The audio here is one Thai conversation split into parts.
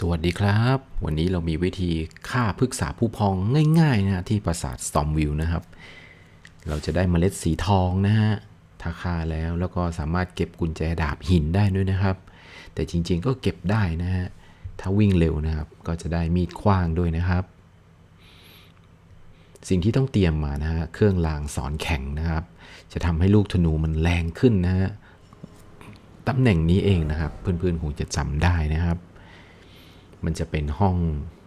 สวัสดีครับ วันนี้เรามีวิธีฆ่าพฤกษาผู้พองง่ายๆนะที่ปราสาทสตอมวิวนะครับ เราจะได้เมล็ดสีทองนะฮะถ้าฆ่าแล้วแล้วก็สามารถเก็บกุญแจดาบหินได้ด้วยนะครับ แต่จริงๆก็เก็บได้นะฮะถ้าวิ่งเร็วนะครับ ก็จะได้มีดขว้างด้วยนะครับ สิ่งที่ต้องเตรียมมานะฮะเครื่องรางสอนแข็งนะครับ จะทำให้ลูกธนูมันแรงขึ้นนะฮะตำแหน่งนี้เองนะครับ เพื่อนๆคงจะจำได้นะครับ มันจะเป็นห้อง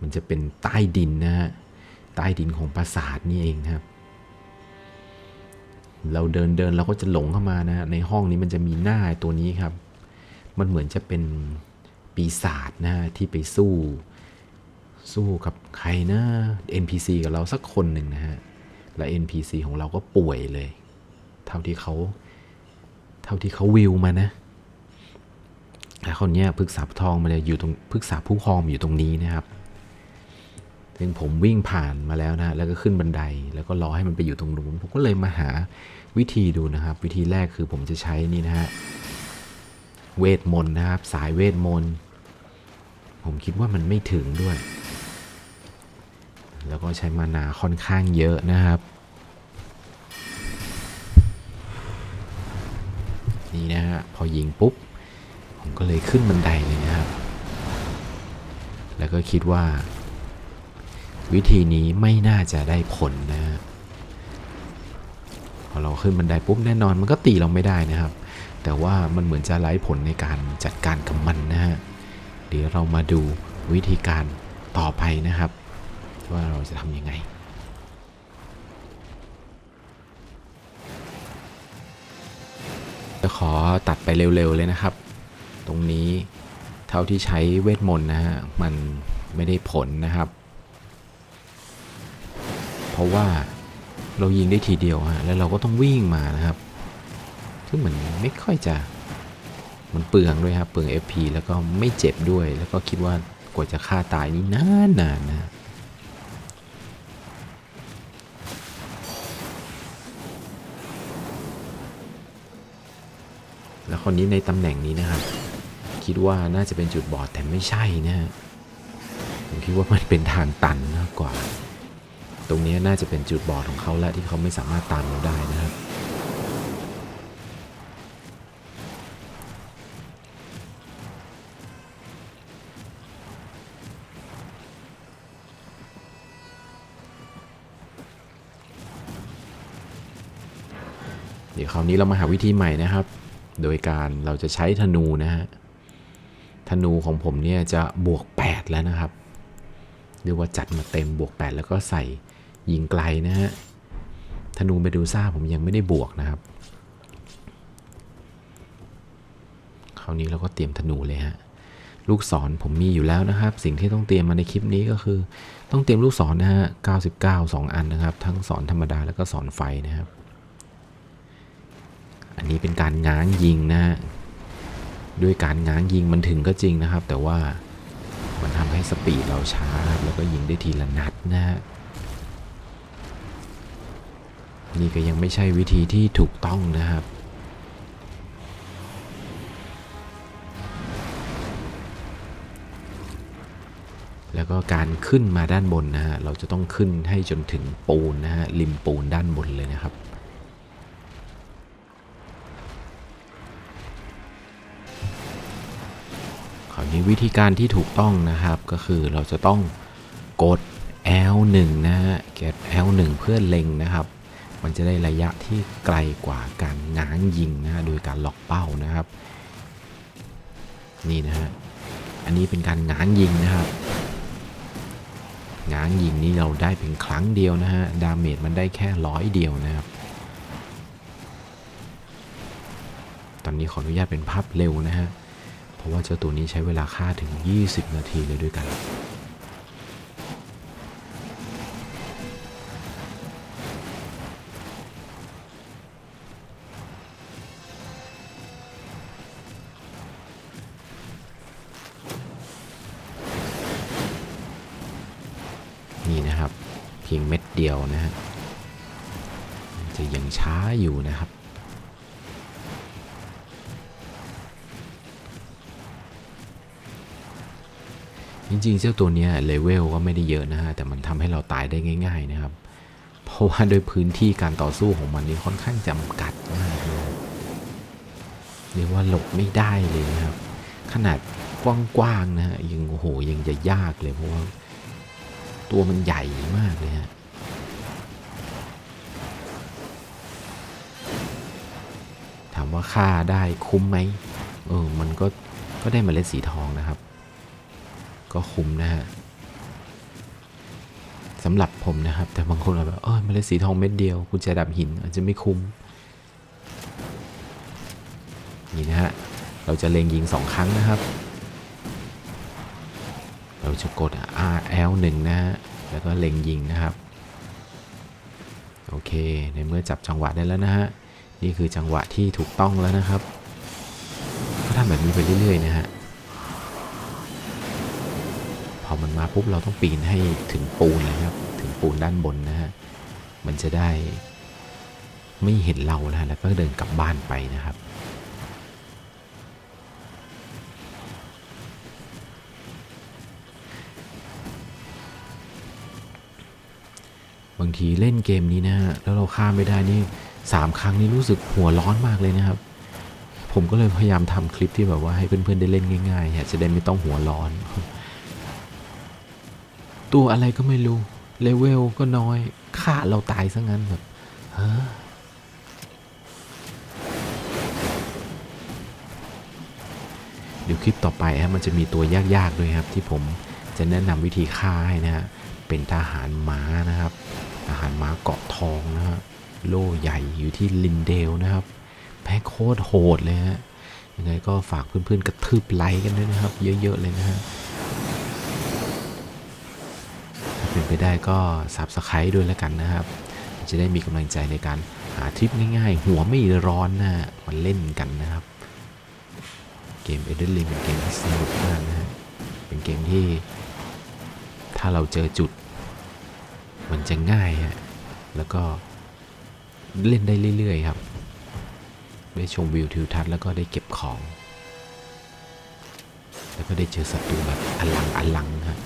มันจะเป็นใต้ดินนะฮะใต้ดินของปราสาทนี่เองครับ เราเดินเดินเราก็จะหลงเข้ามานะฮะในห้องนี้มันจะมีหน้าตัวนี้ครับ มันเหมือนจะเป็นปีศาจนะฮะที่ไปสู้ สู้กับใครนะ NPC กับเราสักคนหนึ่งนะฮะและ NPC ของเราก็ป่วยเลย เท่าที่เขา เท่าที่เขาวิวมานะ แล้วคนเนี้ยพฤกษาทองมันจะอยู่ตรงพฤกษาผู้ครองอยู่ตรงนี้นะครับซึ่งผมวิ่งผ่านมาแล้วนะแล้วก็ขึ้นบันไดแล้วก็รอให้มันไปอยู่ตรงนู้นผมก็เลยมาหาวิธีดูนะครับ วิธีแรกคือผมจะใช้นี่นะฮะเวทมนต์นะครับ สายเวทมนต์ผมคิดว่ามันไม่ถึงด้วย แล้วก็ใช้มานาค่อนข้างเยอะนะครับ นี่นะฮะพอยิงปุ๊บ ก็เลยขึ้นบันไดเลยนะครับ แล้วก็คิดว่า วิธีนี้ไม่น่าจะได้ผลนะฮะพอเราขึ้นบันไดปุ๊บแน่นอนมันก็ตีเราไม่ได้นะครับ แต่ว่ามันเหมือนจะไร้ผลในการจัดการกับมันนะฮะเดี๋ยวเรามาดูวิธีการต่อไปนะครับ ว่าเราจะทำยังไงจะขอตัดไปเร็วๆเลยนะครับ ตรงนี้ เท่าที่ใช้เวทมนต์นะฮะ มันไม่ได้ผลนะครับ เพราะว่าเรายิงได้ทีเดียวฮะ แล้วเราก็ต้องวิ่งมานะครับ ซึ่งมันไม่ค่อยจะ มันเปลืองด้วยครับเปลือง FP แล้วก็ไม่เจ็บด้วย แล้วก็คิดว่ากว่าจะฆ่าตายนี่นานๆนานนะแล้วคนนี้ในตำแหน่งนี้นะครับ คิดว่าน่าจะเป็นจุดบอดแต่ไม่ใช่นะฮะผมคิดว่ามันเป็นทางตันมากกว่า ตรงนี้น่าจะเป็นจุดบอดของเขาและที่เขาไม่สามารถตามเราได้นะครับเดี๋ยวคราวนี้เรามาหาวิธีใหม่นะครับ โดยการเราจะใช้ธนูนะฮะ ธนูของผมเนี่ยจะบวก 8 แล้วนะครับ เรียกว่าจัดมาเต็มบวก 8 แล้วก็ใส่ยิงไกลนะฮะ ธนูเมดูซ่าผมยังไม่ได้บวกนะครับ คราวนี้เราก็เตรียมธนูเลยฮะ ลูกศรผมมีอยู่แล้วนะครับ สิ่งที่ต้องเตรียมมาในคลิปนี้ก็คือ ต้องเตรียมลูกศรนะฮะ 99 2 อันนะครับ ทั้งศรธรรมดาแล้วก็ศรไฟนะครับ อันนี้เป็นการง้างยิงนะฮะ ด้วยการง้างยิงมันถึงก็จริงนะครับ แต่ว่ามันทำให้สปีดเราช้าครับแล้วก็ยิงได้ทีละนัดนะฮะนี่ก็ยังไม่ใช่วิธีที่ถูกต้องนะครับ แล้วก็การขึ้นมาด้านบนนะฮะ เราจะต้องขึ้นให้จนถึงปูนนะฮะริมปูนด้านบนเลยนะครับ วนี้วิธีการที่ถูกต้องนะครับ ก็คือเราจะต้องกด L1 นะฮะกด L1 เพื่อเล็งนะครับ มันจะได้ระยะที่ไกลกว่าการง้างยิงนะฮะโดยการล็อกเป้านะครับ นี่นะฮะอันนี้เป็นการง้างยิงนะครับง้างยิงนี่เราได้เพียงครั้งเดียวนะฮะ ดาเมจมันได้แค่ร้อยเดียวนะครับ ตอนนี้ขออนุญาตเป็นภาพเร็วนะฮะ เพราะว่าเจ้าตัวนี้ใช้เวลาฆ่าถึง 20 นาทีเลยด้วยกัน นี่นะครับ เพียงเม็ดเดียวนะฮะจะยังช้าอยู่นะครับ จริงๆ เจ้าตัวนี้เลเวลก็ไม่ได้เยอะนะฮะ แต่มันทำให้เราตายได้ง่าย ๆ นะครับ เพราะว่าโดยพื้นที่การต่อสู้ของมันนี่ค่อนข้างจำกัดมากเลยเรียกว่าหลบไม่ได้เลยนะครับ ขนาดกว้างๆนะฮะยังโอ้โหยังจะยากเลยเพราะว่าตัวมันใหญ่มากเลยฮะถามว่าค่าได้คุ้มไหมเออมันก็ก็ได้เมล็ดสีทองนะครับ ก็คุ้มนะฮะสำหรับผมนะครับ แต่บางคนอาแบบเออเมล็ดสีทองเม็ดเดียวกุญแจดับหินอาจจะไม่คุ้มนี่นะฮะเราจะเล็งยิงสองครั้งนะครับ เราจะกด R L 1 นะฮะแล้วก็เล็งยิงนะครับ โอเค ในเมื่อจับจังหวะได้แล้วนะฮะนี่คือจังหวะที่ถูกต้องแล้วนะครับก็ทำแบบนี้ไปเรื่อยๆนะฮะ อมันมาปุ๊บเราต้องปีนให้ถึงปูนเลยครับ ถึงปูนด้านบนนะฮะ มันจะได้ไม่เห็นเราแล้วแล้วก็เดินกลับบ้านไปนะครับ บางทีเล่นเกมนี้นะฮะ แล้วเราข้ามไม่ได้นี่สามครั้งนี้รู้สึกหัวร้อนมากเลยนะครับ ผมก็เลยพยายามทำคลิปที่แบบว่าให้เพื่อนๆได้เล่นง่ายๆฮะจะได้ไม่ต้องหัวร้อน ตัวอะไรก็ไม่รู้ เลเวลก็น้อยฆ่าเราตายซะงั้นแบบเฮ้อเดี๋ยวคลิปต่อไปฮะมันจะมีตัวยากๆด้วยครับ ที่ผมจะแนะนำวิธีฆ่าให้นะฮะเป็นทหารม้านะครับทหารม้าเกาะทองนะฮะโล่ใหญ่อยู่ที่ลินเดลนะครับ แพ้โคตรโหดเลยฮะยังไงก็ฝากเพื่อนๆกระทืบไลค์กันด้วยนะครับ เยอะๆเลยนะฮะ ถ้าเป็น ไปได้ก็ซับสไครต์ด้วยแล้วกันนะครับ จะได้มีกำลังใจในการหาทริปง่ายๆ หัวไม่ร้อนนะมาเล่นกันนะครับ เกมเอเดนลิงเป็นเกมที่สนุกมากนะฮะเป็นเกมที่ ถ้าเราเจอจุด มันจะง่ายฮะแล้วก็เล่นได้เรื่อยๆครับ ได้ชมวิวทิวทัศน์แล้วก็ได้เก็บของ แล้วก็ได้เจอศัตรูแบบอลังอลังครับ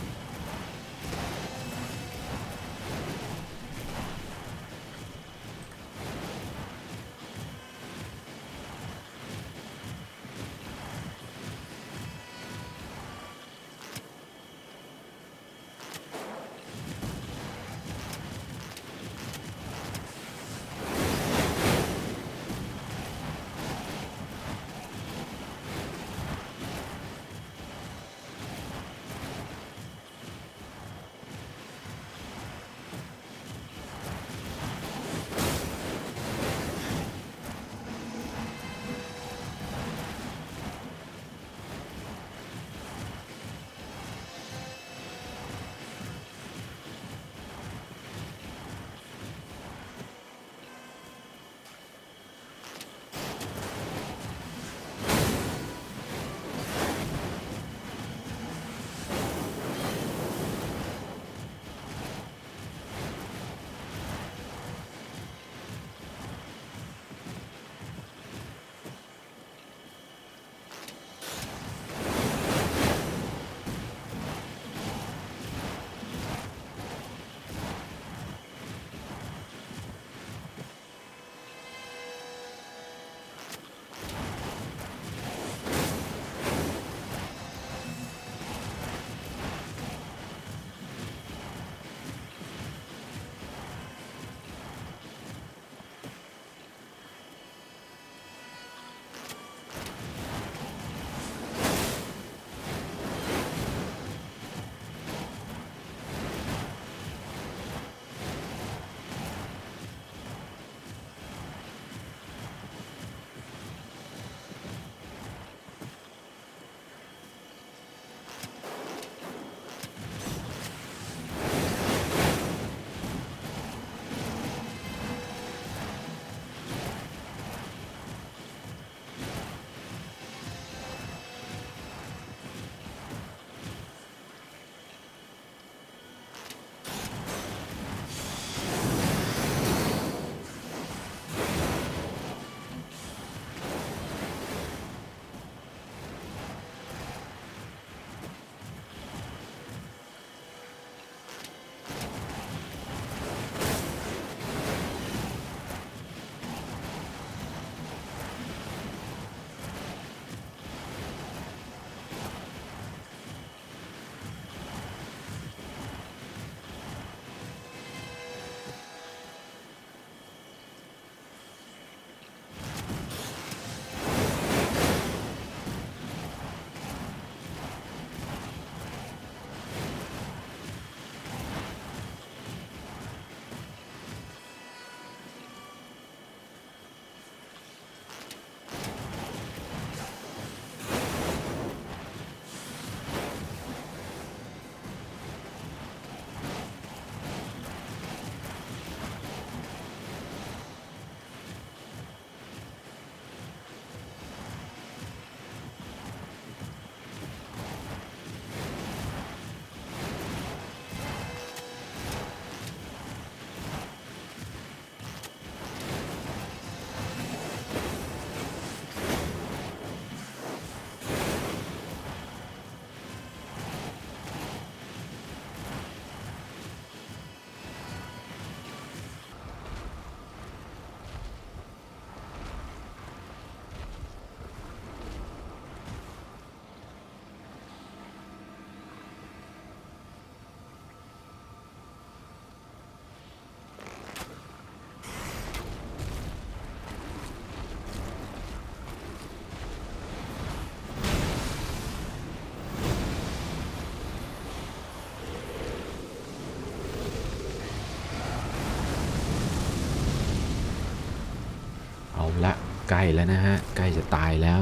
ใกล้แล้วนะฮะ ใกล้จะตายแล้ว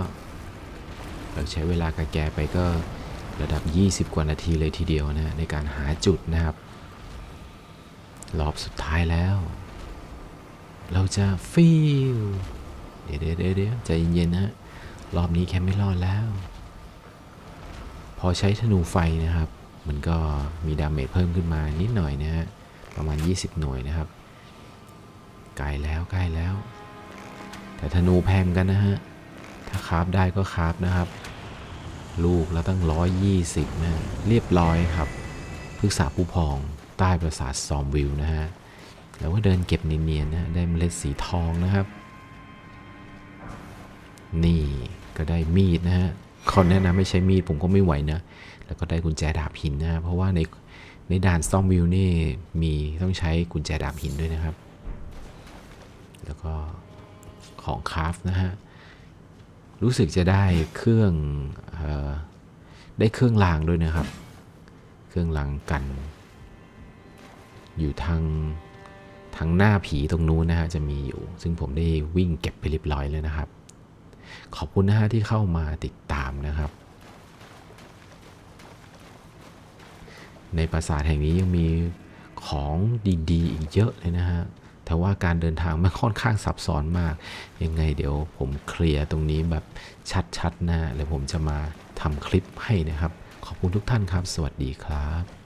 เราใช้เวลากับแกไปก็ระดับ 20 กว่านาทีเลยทีเดียวนะในการหาจุดนะครับ รอบสุดท้ายแล้ว เราจะฟิลเดี๋ยวเดี๋ยวเดี๋ยวเดี๋ยวใจเย็นๆนะฮะรอบนี้แค่ไม่รอดแล้ว พอใช้ธนูไฟนะครับ มันก็มีดาเมจเพิ่มขึ้นมานิดหน่อยนะฮะประมาณ 20 หน่วยนะครับใกล้แล้วใกล้แล้ว แต่ธนูแพงกันนะฮะ ถ้าคราฟได้ก็คราฟนะครับ ลูกแล้วตั้ง 120 นะ เรียบร้อยครับพฤกษาผู้พองใต้ปราสาทซอมวิวนะฮะ แล้วก็เดินเก็บเนียนๆนะได้เมล็ดสีทองนะครับ นี่ก็ได้มีดนะฮะคนแนะนำไม่ใช้มีดผมก็ไม่ไหวนะ แล้วก็ได้กุญแจดาบหินนะ เพราะว่าในในด่านซอมวิวนี่มีต้องใช้กุญแจดาบหินด้วยนะครับ แล้วก็ ของคราฟนะฮะ รู้สึกจะได้เครื่องออได้เครื่องรางด้วยนะครับ เครื่องรางกัน อยู่ทางทางหน้าผีตรงนู้นนะฮะจะมีอยู่ ซึ่งผมได้วิ่งเก็บไปเรียบร้อยเลยนะครับ ขอบคุณนะฮะที่เข้ามาติดตามนะครับ ในปราสาทแห่งนี้ยังมีของดีๆ อีกเยอะเลยนะฮะ แต่ว่าการเดินทางมันค่อนข้างซับซ้อนมาก ยังไงเดี๋ยวผมเคลียร์ตรงนี้แบบชัดๆหน้าแล้วผมจะมาทำคลิปให้นะครับ ขอบคุณทุกท่านครับ สวัสดีครับ